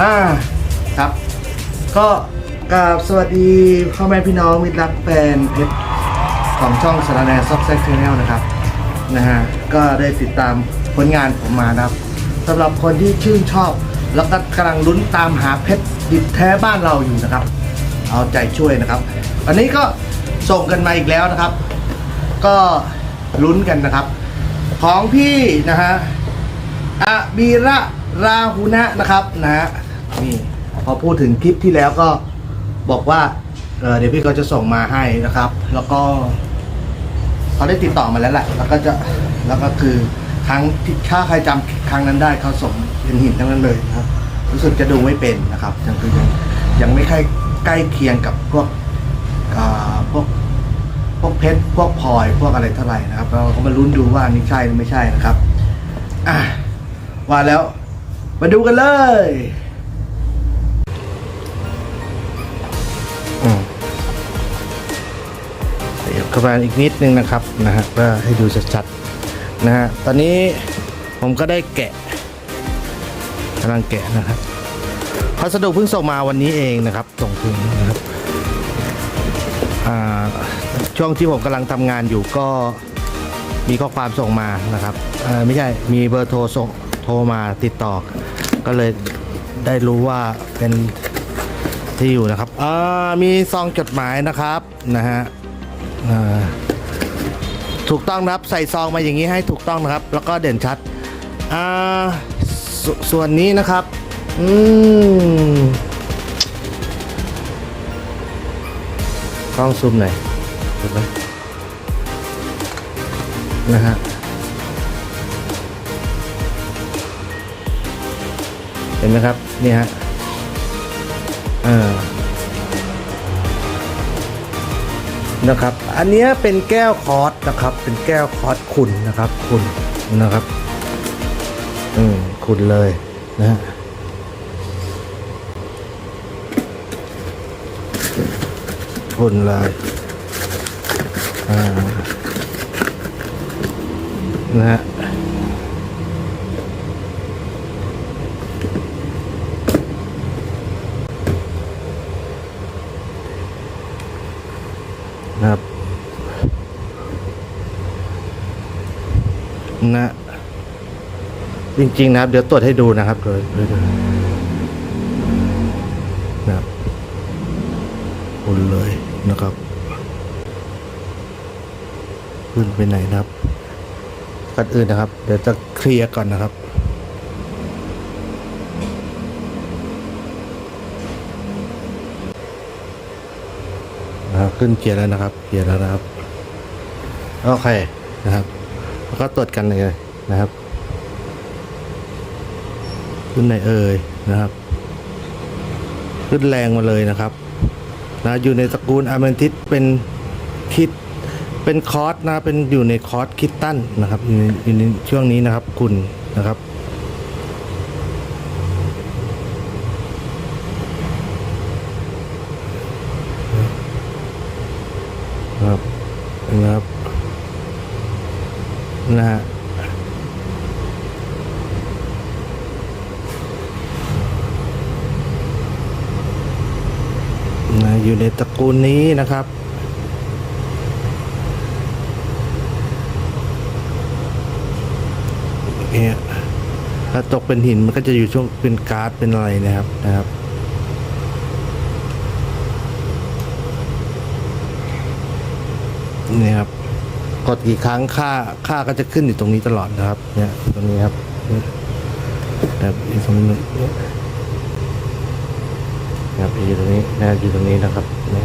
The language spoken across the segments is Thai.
อ่าครับ ก็กราบสวัสดีพ่อแม่พี่น้องมิตรรักแฟนเพชรของช่องสารแนซอกแซกชแนลนะครับนะฮะก็ได้ติดตามผลงานผมมานะครับสำหรับคนที่ชื่นชอบ แล้วก็กำลังลุ้นตามหาเพชรดิบแท้บ้านเราอยู่นะครับ เอาใจช่วยนะครับ อันนี้ก็ส่งกันมาอีกแล้วนะครับ ก็ลุ้นกันนะครับ ของพี่นะฮะอะบีระราหุนะนะครับนะฮะนี่พอพูดถึงคลิปที่แล้วก็บอกว่าเเดี๋ยวพี่ก็จะส่งมาให้นะครับ แล้วก็เขาได้ติดต่อมาแล้วแหละแล้วก็จะแล้วก็คือครั้งที่ถ้าใครจำครั้งนั้นได้เขาส่งเป็นหินทั้งนั้นเลยนะครับ รู้สึกจะดูไม่เป็นนะครับยังคือยังยังไม่ค่อย ใกล้เคียงกับพวกพวกพวกเพชรพวกพลอยพวกอะไรเท่าไหร่นะครับเราก็มาลุ้นดูว่านี่ใช่หรือไม่ใช่นะครับอะว่าแล้วมาดูกันเลยอืมเดี๋ยวเข้ามาอีกนิดนึงนะครับนะฮะเพื่อให้ดูชัดๆนะฮะตอนนี้ผมก็ได้แกะกำลังแกะนะครับ พัสดุเพิ่งส่งมาวันนี้เองนะครับส่งถึงนะครับช่วงที่ผมกำลังทำงานอยู่ก็มีข้อความส่งมานะครับไม่ใช่มีเบอร์โทรส่งโทรมาติดต่อ ก็เลยได้รู้ว่าเป็นที่อยู่นะครับมีซองจดหมายนะครับนะฮะถูกต้องนะครับใส่ซองมาอย่างนี้ให้ถูกต้องนะครับ แล้วก็เด่นชัดสส่วนนี้นะครับ อืมกล้องซูมหน่อยเห็นไหมนะฮะเห็นไหมครับ นี่ฮะเออนะครับ อันนี้เป็นแก้วคอร์สนะครับ เป็นแก้วคอร์สขุนนะครับขุนนะครับ อืมขุนเลยนะฮะ ทุนเลยนะฮะนะครับนะจริง ๆ นะครับ เดี๋ยวตรวจให้ดูนะครับโดยโดยโดยนะครับคุณเลย นะครับ ขึ้นไปไหนนะครับก่อนอื่นนะครับ เดี๋ยวจะเคลียร์ก่อนนะครับขึ้นเคลียร์แล้วนะครับเคลียร์แล้วนะครับโอเคนะครับแล้วก็ตรวจกันเลยนะครับ ขึ้นไหนเอ่ยนะครับ ขึ้นแรงมาเลยนะครับ นะอยู่ในตระกูลอะเมนทิสเป็นคิดเป็นคอร์สนะเป็นอยู่ในคอร์สคิดตันนะครับอยู่ในช่วงนี้นะครับคุณนะครับนะฮะนะอยู่ในตระ กูลนี้นะครับ เนี่ยถ้าตกเป็นหินมันก็จะอยู่ช่วงเป็นการ์ดเป็นอะไรนะครับนะครับนี่ครับกดกี่ครั้งค่าค่าก็จะขึ้นอยู่ตรงนี้ตลอดนะครับ เนี่ยตรงนี้ครับแบบอีกตรงนี้ นะครับอยู่ตรงนี้นะอยู่ตรงนี้นะครับเนี่ย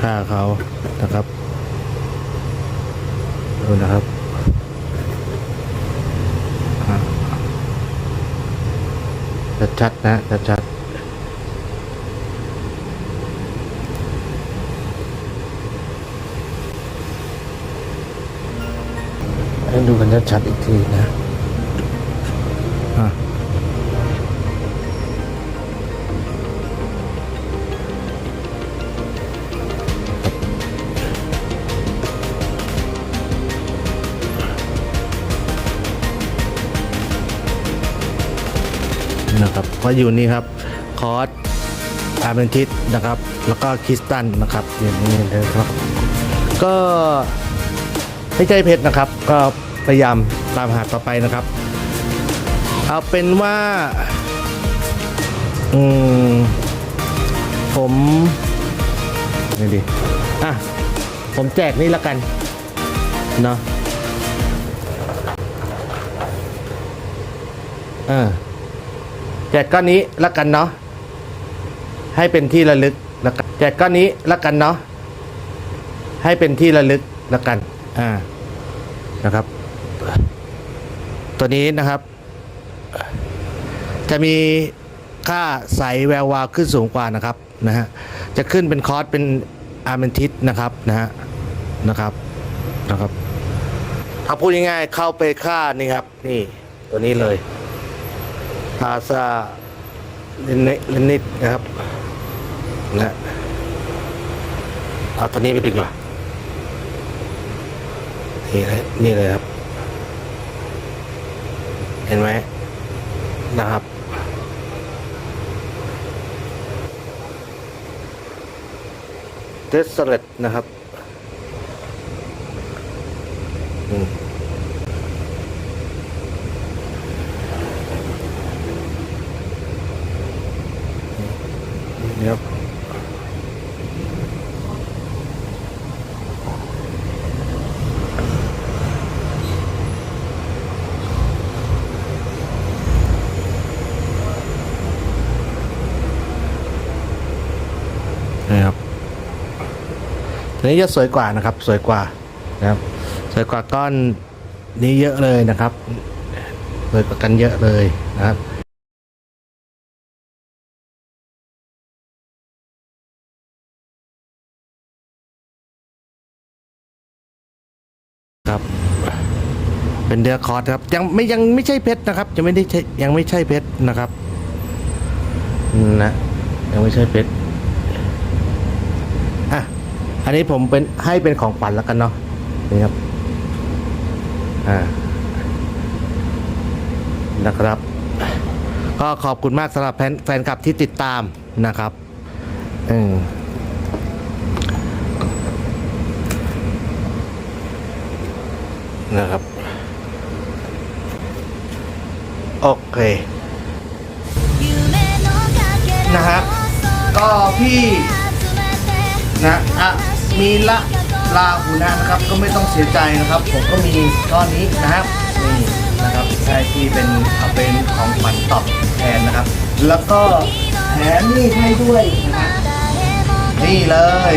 ค่าเขานะครับดูนะครับอ่าชัดๆนะชัดๆให้ดูกันชัดๆอีกทีนะ อยู่นี่ครับคอร์สอาร์เมนทิสนะครับ แล้วก็คริสตันนะครับอย่างนี้เลยครับ ก็ไม่ใช่เพชรนะครับ ก็พยายามตามหาต่อไปนะครับ เอาเป็นว่าอืมผมนี่ดิอะผมแจกนี่ละกันเนาะเออ แจกก้อนนี้ละกันเนาะให้เป็นที่ระลึกละกันแจกก้อนนี้ละกันเนาะให้เป็นที่ระลึกละกันอ่านะครับ ตัวนี้นะครับ จะมีค่าใสแวววาวขึ้นสูงกว่านะครับนะฮะจะขึ้นเป็นคอร์สเป็นอาร์เมนทิสนะครับนะฮะนะครับนะครับถ้าพูดง่ายๆเข้าไปค่านี่ครับ นี่ตัวนี้เลย พาซาเลนเลนิดนะครับนะเอาตัวนี้ไปดีกว่านี่เลยนี่เลยครับ เห็นไหมนะครับเทสเลตนะครับ อืมนี่ครับนี่ครับ ตัวนี้จะสวยกว่านะครับ สวยกว่านะครับ สวยกว่าก้อนนี้เยอะเลยนะครับสวยกว่ากันเยอะเลยนะครับครับเป็นเดือคอร์สครับยังไม่ยังไม่ใช่เพชรนะครับยังไม่ได้ใช่ยังไม่ใช่เพชรนะครับนะยังไม่ใช่เพชร นนี้ผมเป็นให้เป็นของขวัญแล้วกันเนาะนี่ครับอ่านะครับ ก็ขอบคุณมากสำหรับแฟนคลับที่ติดตามนะครับอืมนะครับ โอเคนะฮะก็พี่นะอะ มีละลาหูนะนะครับ ก็ไม่ต้องเสียใจนะครับ ผมก็มีก้อนนี้นะครับนี่นะครับใช่ที่เป็นเอาเป็นของขวัญตอบแทนนะครับ แล้วก็แถมนี่ให้ด้วยนะฮะนี่เลย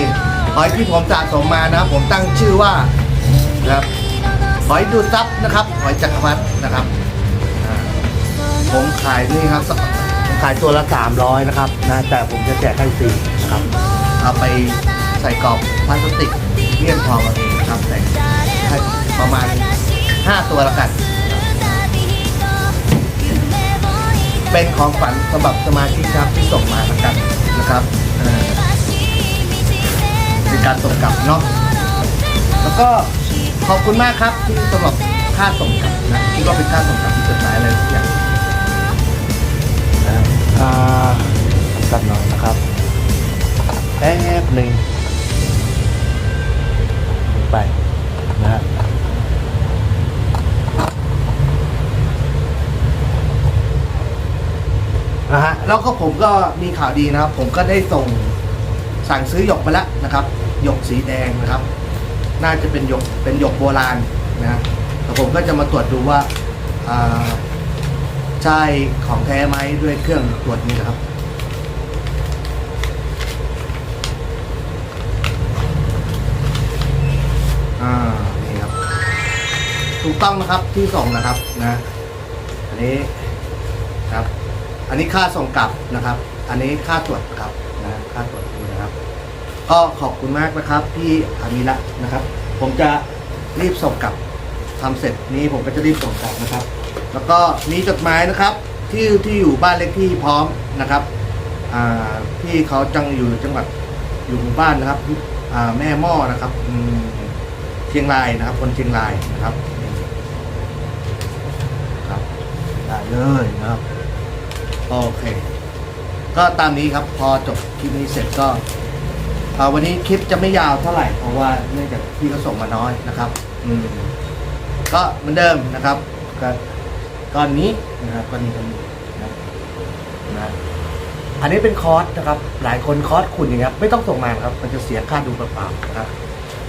หอยที่ผมสะสมมานะผมตั้งชื่อว่านะครับหอยดูดซับนะครับหอยจักรพรรดินะครับผมขายนี่ครับผมขายตัวละ 300 นะครับนะแต่ผมจะแจกให้ฟรีนะครับ เอาไปใส่กรอบ พลาสติกเลี่ยมทองเอาเองนครับแต่ประมาณ 5 ตัวแล้วกัน เป็นของฝันสำหรับสมาชิกครับที่ส่งมาแล้วกันนะครับเป็นการส่งกลับเนาะแล้วก็ขอบคุณมากครับที่สำหรับค่าส่งกลับนะที่ว่าเป็นค่าส่งกลับที่จดหมายอะไรทุกอย่างอ่ากันหน่อยนะครับแป๊บหนึ่ง ไปนะฮะนะฮะแล้วก็ผมก็มีข่าวดีนะครับ ผมก็ได้ส่งสั่งซื้อหยกไปแล้วนะครับหยกสีแดงนะครับ น่าจะเป็นหยกเป็นหยกโบราณนะแต่ผมก็จะมาตรวจดูว่าอ่าใช่ของแท้ไหมด้วยเครื่องตรวจนี้นะครับ กต้องนะครับที่ส่งนะครับนะ อันนี้ครับ อันนี้ค่าส่งกลับนะครับ อันนี้ค่าตรวจครับนะค่าตรวจดูนะครับ ก็ขอบคุณมากนะครับพี่อามิระนะครับ ผมจะรีบส่งกลับทำเสร็จนี้ผมก็จะรีบส่งกลับนะครับ แล้วก็มีจดหมายนะครับ ที่ที่อยู่บ้านเลขที่พร้อมนะครับอ่าพี่เขาจังอยู่จังหวัดอยู่หมู่บ้านนะครับอ่าแม่หม้อนะครับเชียงรายนะครับ คนเชียงรายนะครับครับได้ เลยนะครับ โอเค ก็ตามนี้ครับพอจบคลิปนี้เสร็จก็อ่าวันนี้คลิปจะไม่ยาวเท่าไหร่เพราะว่าเนื่องจากพี่ก็ส่งมาน้อยนะครับ อืมก็เหมือนเดิมนะครับก็ก้อนนี้นะครับก้อนนี้ก้อนนี้นะนะอันนี้เป็นคอร์สนะครับ หลายคนคอร์สคุณอย่างเงี้ยไม่ต้องส่งมาครับ มันจะเสียค่าดูเปล่าๆนะครับ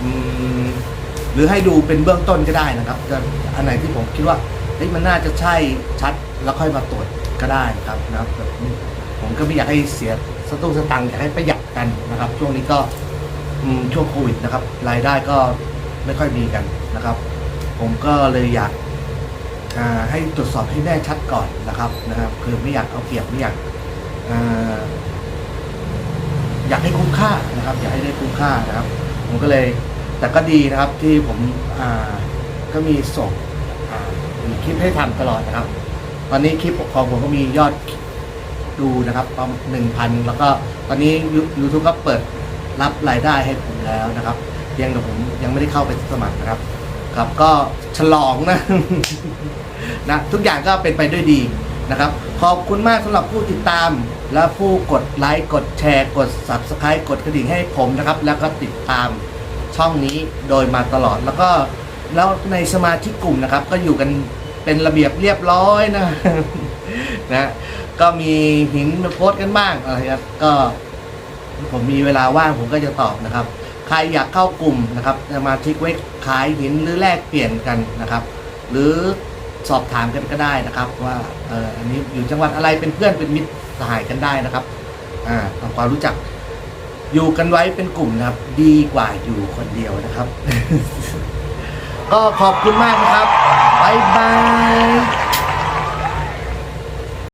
อืมหรือให้ดูเป็นเบื้องต้นก็ได้นะครับจะอันไหนที่ผมคิดว่าเฮ้ยมันน่าจะใช่ชัด แล้วค่อยมาตรวจก็ได้ครับนะครับแบบผมก็ไม่อยากให้เสียสตุ้งสตังค์อยากให้ประหยัดกันนะครับ ช่วงนี้ก็อืมช่วงโควิดนะครับ รายได้ก็ไม่ค่อยมีกันนะครับ ผมก็เลยอยากอ่าให้ตรวจสอบให้แน่ชัดก่อนนะครับนะครับ คือไม่อยากเอาเปรียบไม่อยากอ่าอยากให้คุ้มค่านะครับ อยากให้ได้คุ้มค่านะครับ ผมก็เลย แต่ก็ดีนะครับที่ผมอ่าก็มีส่งอ่ามีคลิปให้ทำตลอดนะครับ ตอนนี้คลิปของผมก็มียอดดูนะครับประมาณหนึ่งพันแล้วก็ตอนนี้ยูทูบก็เปิดรับรายได้ให้ผมแล้วนะครับเพียงแต่ผมยังไม่ได้เข้าไปสมัครนะครับ ครับก็ฉลองนะนะทุกอย่างก็เป็นไปด้วยดีนะครับ ขอบคุณมากสำหรับผู้ติดตาม และผู้กดไลค์กดแชร์ กด subscribe กดกระดิ่งให้ผมนะครับ แล้วก็ติดตามช่องนี้โดยมาตลอดแล้วก็แล้วในสมาชิกกลุ่มนะครับ ก็อยู่กัน เป็นระเบียบเรียบร้อยนะนะก็มีหินมาโพสกันบ้างอะไรครับก็ผมมีเวลาว่างผมก็จะตอบนะครับ ใครอยากเข้ากลุ่มนะครับสมาชิกไว้ขายหินหรือแลกเปลี่ยนกันนะครับ หรือสอบถามกันก็ได้นะครับ ว่าเอออันนี้อยู่จังหวัดอะไรเป็นเพื่อนเป็นมิตรสหายกันได้นะครับอ่าทำความรู้จักอยู่กันไว้เป็นกลุ่มนะครับ ดีกว่าอยู่คนเดียวนะครับ ก็ขอบคุณมากนะครับ บ๊ายบาย